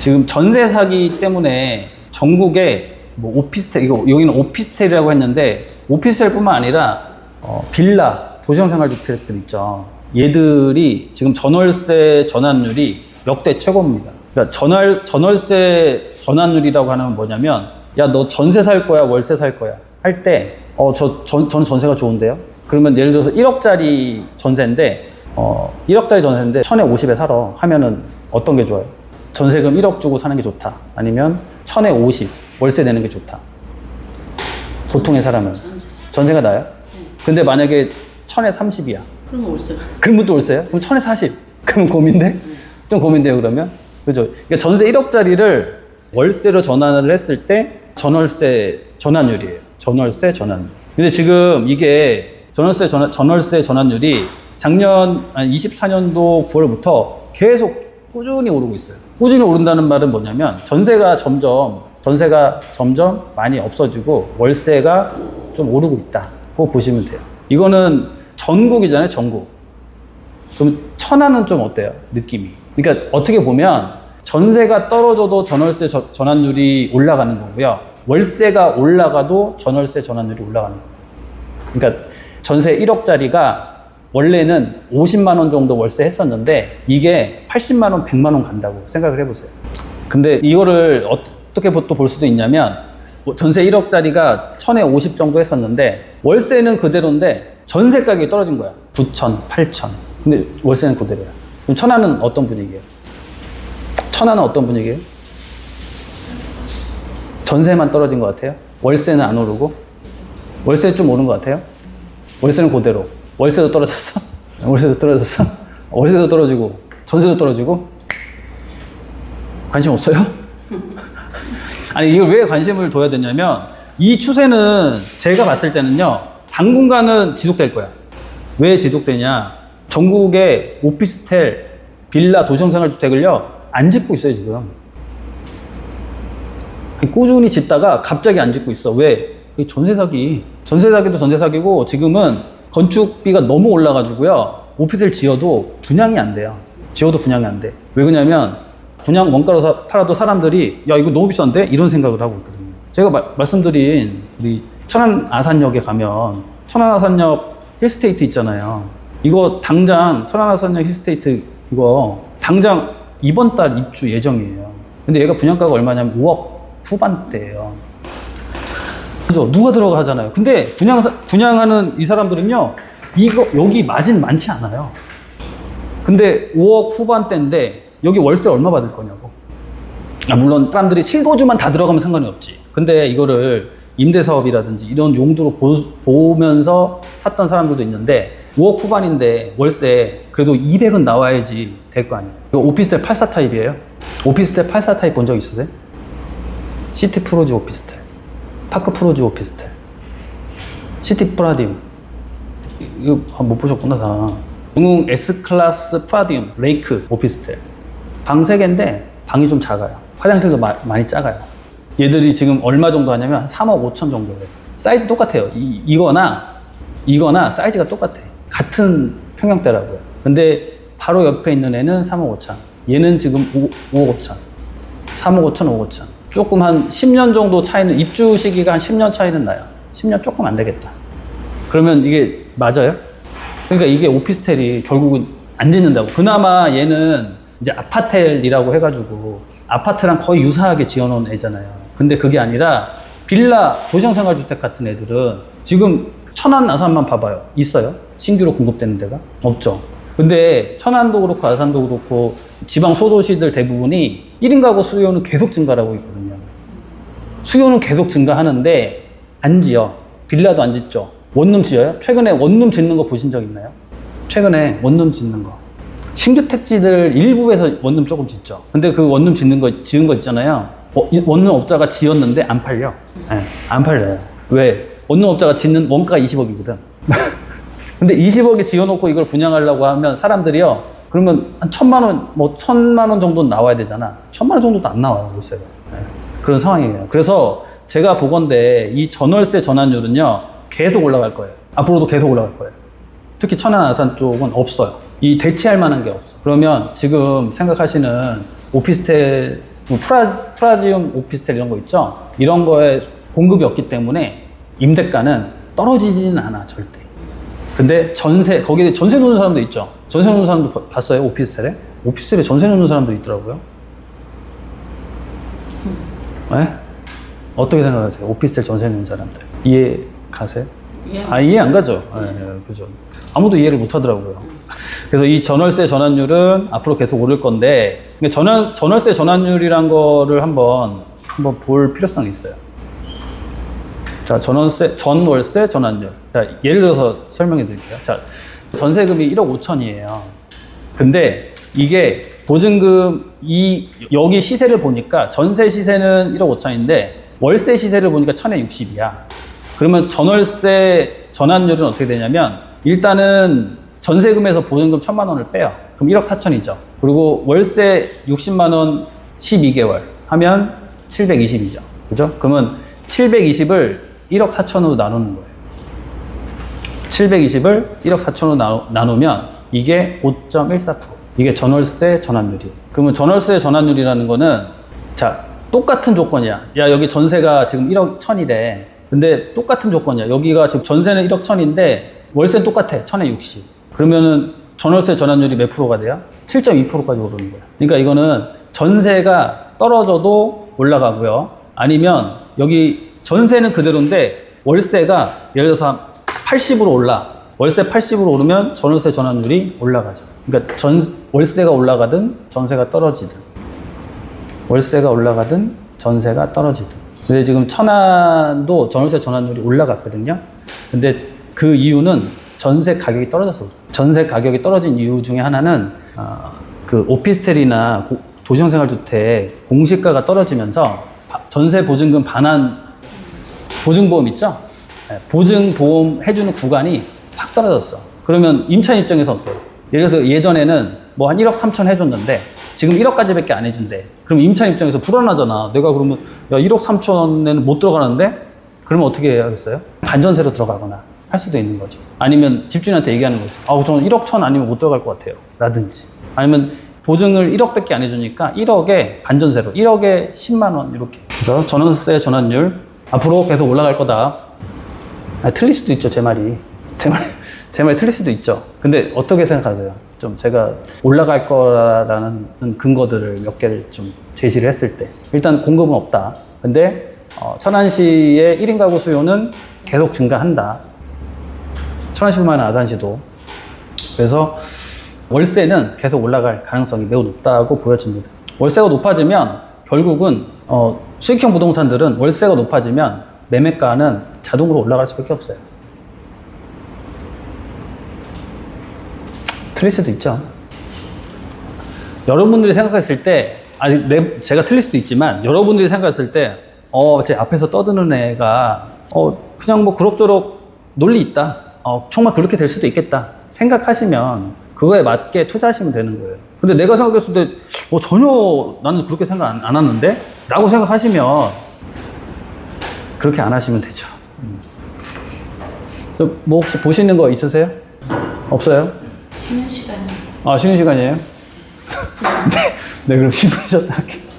지금 전세 사기 때문에 전국에 뭐 오피스텔 이거 여기는 오피스텔이라고 했는데 오피스텔뿐만 아니라 어, 빌라 도시형 생활주택들 있죠. 얘들이 지금 전월세 전환율이 역대 최고입니다. 그러니까 전월 전월세 전환율이라고 하는 건 뭐냐면 야 너 전세 살 거야 월세 살 거야 할 때 어저전 저는 전세가 좋은데요. 그러면 예를 들어서 1억짜리 전세인데 어 1억짜리 전세인데 천에 50에 살아 하면은 어떤 게 좋아요? 전세금 1억 주고 사는 게 좋다. 아니면 천에 50 월세 내는 게 좋다. 보통의 사람은 전세가 나요? 근데 만약에 천에 30이야. 그러면 월세가 그러면 또 월세야? 그럼 천에 40. 그럼 고민돼? 좀 고민돼요, 그러면? 그죠? 그러니까 전세 1억짜리를 월세로 전환을 했을 때 전월세 전환율이에요. 전월세 전환율. 근데 지금 이게 전월세 전환, 전월세 전환율이 작년 24년도 9월부터 계속 꾸준히 오르고 있어요. 꾸준히 오른다는 말은 뭐냐면 전세가 점점 전세가 점점 많이 없어지고 월세가 좀 오르고 있다고 보시면 돼요. 이거는 전국이잖아요, 전국. 그럼 천안은 좀 어때요? 느낌이. 그러니까 어떻게 보면 전세가 떨어져도 전월세 저- 전환율이 올라가는 거고요. 월세가 올라가도 전월세 전환율이 올라가는 거예요. 그러니까 전세 1억짜리가 원래는 50만 원 정도 월세 했었는데 이게 80만 원, 100만 원 간다고 생각을 해보세요. 근데 이거를 어떻게 또 볼 수도 있냐면 뭐 전세 1억짜리가 1000에 50 정도 했었는데 월세는 그대로인데 전세 가격이 떨어진 거야. 9천, 8천. 근데 월세는 그대로야. 그럼 천안은 어떤 분위기예요? 천안은 어떤 분위기예요? 전세만 떨어진 것 같아요? 월세는 안 오르고? 월세 좀 오른 것 같아요? 월세는 그대로. 월세도 떨어졌어? 월세도 떨어졌어? 월세도 떨어지고, 전세도 떨어지고? 관심 없어요? 아니, 이걸 왜 관심을 둬야 되냐면, 이 추세는 제가 봤을 때는요, 당분간은 지속될 거야. 왜 지속되냐? 전국에 오피스텔, 빌라, 도시생활주택을요, 안 짓고 있어요, 지금. 꾸준히 짓다가 갑자기 안 짓고 있어. 왜? 이 전세 사기. 전세 사기도 전세 사기고 지금은 건축비가 너무 올라가지고요. 오피스텔 지어도 분양이 안 돼요. 지어도 분양이 안 돼. 왜 그러냐면 분양 원가로 사- 팔아도 사람들이 야 이거 너무 비싼데 이런 생각을 하고 있거든요. 제가 마- 말씀드린 우리 천안 아산역에 가면 천안 아산역 힐스테이트 있잖아요. 이거 당장 천안 아산역 힐스테이트 이거 당장 이번 달 입주 예정이에요. 근데 얘가 분양가가 얼마냐면 5억 후반대예요. 그죠? 누가 들어가 하잖아요. 근데 분양 분양하는 이 사람들은요, 이거 여기 마진 많지 않아요. 근데 5억 후반대인데 여기 월세 얼마 받을 거냐고. 아, 물론 사람들이 실거주만 다 들어가면 상관이 없지. 근데 이거를 임대 사업이라든지 이런 용도로 보, 면서 샀던 사람들도 있는데 5억 후반인데 월세 그래도 200은 나와야지 될 거 아니에요. 이거 오피스텔 84 타입이에요. 오피스텔 84 타입 본 적 있으세요? 시티 프로지 오피스텔, 파크 프로지 오피스텔, 시티 프라디움. 이거 아, 못 보셨구나 다. 중흥 S 클래스 프라디움 레이크 오피스텔. 방 3개인데 방이 좀 작아요. 화장실도 마- 많이 작아요. 얘들이 지금 얼마 정도 하냐면 한 3억 5천 정도 해요. 사이즈 똑같아요. 이, 이거나 이거나 사이즈가 똑같아. 같은 평형대라고요. 근데 바로 옆에 있는 애는 3억 5천. 얘는 지금 5, 5억 5천. 3억 5천, 5억 5천. 조금 한 10년 정도 차이는, 입주 시기가 한 10년 차이는 나요. 10년 조금 안 되겠다. 그러면 이게 맞아요? 그러니까 이게 오피스텔이 결국은 안 짓는다고. 그나마 얘는 이제 아파텔이라고 해가지고 아파트랑 거의 유사하게 지어놓은 애잖아요. 근데 그게 아니라 빌라, 도시생활주택 같은 애들은 지금 천안, 아산만 봐봐요. 있어요? 신규로 공급되는 데가? 없죠. 근데 천안도 그렇고 아산도 그렇고 지방 소도시들 대부분이 1인 가구 수요는 계속 증가하고 있거든요. 수요는 계속 증가하는데 안 지어. 빌라도 안 짓죠. 원룸 지어요? 최근에 원룸 짓는 거 보신 적 있나요? 최근에 원룸 짓는 거. 신규 택지들 일부에서 원룸 조금 짓죠. 근데 그 원룸 짓는 거, 지은 거 있잖아요. 어, 이 원룸 업자가 지었는데 안 팔려. 예, 안 팔려요. 왜? 원룸 업자가 짓는 원가가 20억이거든. 근데 20억에 지어놓고 이걸 분양하려고 하면 사람들이요. 그러면 한 천만 원, 뭐 천만 원 정도는 나와야 되잖아. 천만 원 정도도 안 나와요, 월세가. 네. 그런 상황이에요. 그래서 제가 보건데 이 전월세 전환율은요, 계속 올라갈 거예요. 앞으로도 계속 올라갈 거예요. 특히 천안 아산 쪽은 없어요. 이 대체할 만한 게 없어. 그러면 지금 생각하시는 오피스텔 뭐 프라, 프라지움 오피스텔 이런 거 있죠? 이런 거에 공급이 없기 때문에 임대가는 떨어지지는 않아, 절대. 근데 전세, 거기에 전세 놓는 사람도 있죠? 전세 놓는 사람도 봐- 봤어요, 오피스텔에? 오피스텔에 전세 놓는 사람도 있더라고요. 네? 어떻게 생각하세요? 오피스텔 전세 놓는 사람들. 이해 가세요? 예. 아, 이해 안 가죠? 예, 예, 그죠. 아무도 이해를 못 하더라고요. 그래서 이 전월세 전환율은 앞으로 계속 오를 건데, 근데 전월, 전월세 전환율이란 거를 한번, 한번 볼 필요성이 있어요. 자, 전월세, 전월세 전환율. 자, 예를 들어서 설명해 드릴게요. 자, 전세금이 1억 5천이에요. 근데 이게 보증금 이 여기 시세를 보니까 전세 시세는 1억 5천인데 월세 시세를 보니까 1060이야. 그러면 전월세 전환율은 어떻게 되냐면 일단은 전세금에서 보증금 1000만 원을 빼요. 그럼 1억 4천이죠. 그리고 월세 60만 원 12개월 하면 720이죠. 그죠? 그러면 720을 1억 4천으로 나누는 거예요. 720을 1억 4천으로 나누면 이게 5.14%. 이게 전월세 전환율이. 그러면 전월세 전환율이라는 거는 자, 똑같은 조건이야. 야, 여기 전세가 지금 1억 1000이래. 근데 똑같은 조건이야. 여기가 지금 전세는 1억 1000인데 월세는 똑같아. 1000에 60. 그러면은 전월세 전환율이 몇 프로가 돼요? 7.2%까지 오르는 거야. 그러니까 이거는 전세가 떨어져도 올라가고요. 아니면 여기 전세는 그대로인데 월세가 예를 들어서 80으로 올라. 월세 80으로 오르면 전월세 전환율이 올라가죠. 그러니까 전 월세가 올라가든 전세가 떨어지든 월세가 올라가든 전세가 떨어지든. 근데 지금 천안도 전월세 전환율이 올라갔거든요. 근데 그 이유는 전세 가격이 떨어져서. 전세 가격이 떨어진 이유 중에 하나는 아, 그 오피스텔이나 고- 도시형생활주택 공시가가 떨어지면서 바- 전세 보증금 반환 보증보험 있죠? 네, 보증보험 해주는 구간이 확 떨어졌어. 그러면 임차인 입장에서 어때요? 예를 들어서 예전에는 뭐 한 1억 3천 해줬는데 지금 1억까지밖에 안 해준대. 그럼 임차인 입장에서 불안하잖아. 내가 그러면 야 1억 3천에는 못 들어가는데 그러면 어떻게 해야겠어요? 반전세로 들어가거나 할 수도 있는 거죠. 아니면 집주인한테 얘기하는 거죠. 아, 저는 1억 천 아니면 못 들어갈 것 같아요. 라든지. 아니면 보증을 1억밖에 안 해주니까 1억에 반전세로 1억에 10만 원 이렇게. 그래서 전월세 전환율 앞으로 계속 올라갈 거다. 아, 틀릴 수도 있죠, 제 말이. 제 말, 제 말이 틀릴 수도 있죠. 근데 어떻게 생각하세요? 좀 제가 올라갈 거라는 근거들을 몇 개를 좀 제시를 했을 때. 일단 공급은 없다. 근데 어, 천안시의 1인 가구 수요는 계속 증가한다. 천안시뿐만 아니라 아산시도. 그래서 월세는 계속 올라갈 가능성이 매우 높다고 보여집니다. 월세가 높아지면 결국은 어, 수익형 부동산들은 월세가 높아지면 매매가는 자동으로 올라갈 수밖에 없어요. 수도 있죠. 여러분들이 생각했을 때, 아니, 내, 제가 틀릴 수도 있지만, 여러분들이 생각했을 때, 어, 제 앞에서 떠드는 애가, 어, 그냥 뭐 그럭저럭 논리 있다. 어, 정말 그렇게 될 수도 있겠다. 생각하시면, 그거에 맞게 투자하시면 되는 거예요. 근데 내가 생각했을 때, 어, 전혀 나는 그렇게 생각 안, 안 하는데? 라고 생각하시면, 그렇게 안 하시면 되죠. 음. 또뭐 혹시 보시는 거 있으세요? 없어요? 쉬는 시간에 아, 쉬는 시간이에요? 네, 네, 그럼 10분 쉬었다 할게요.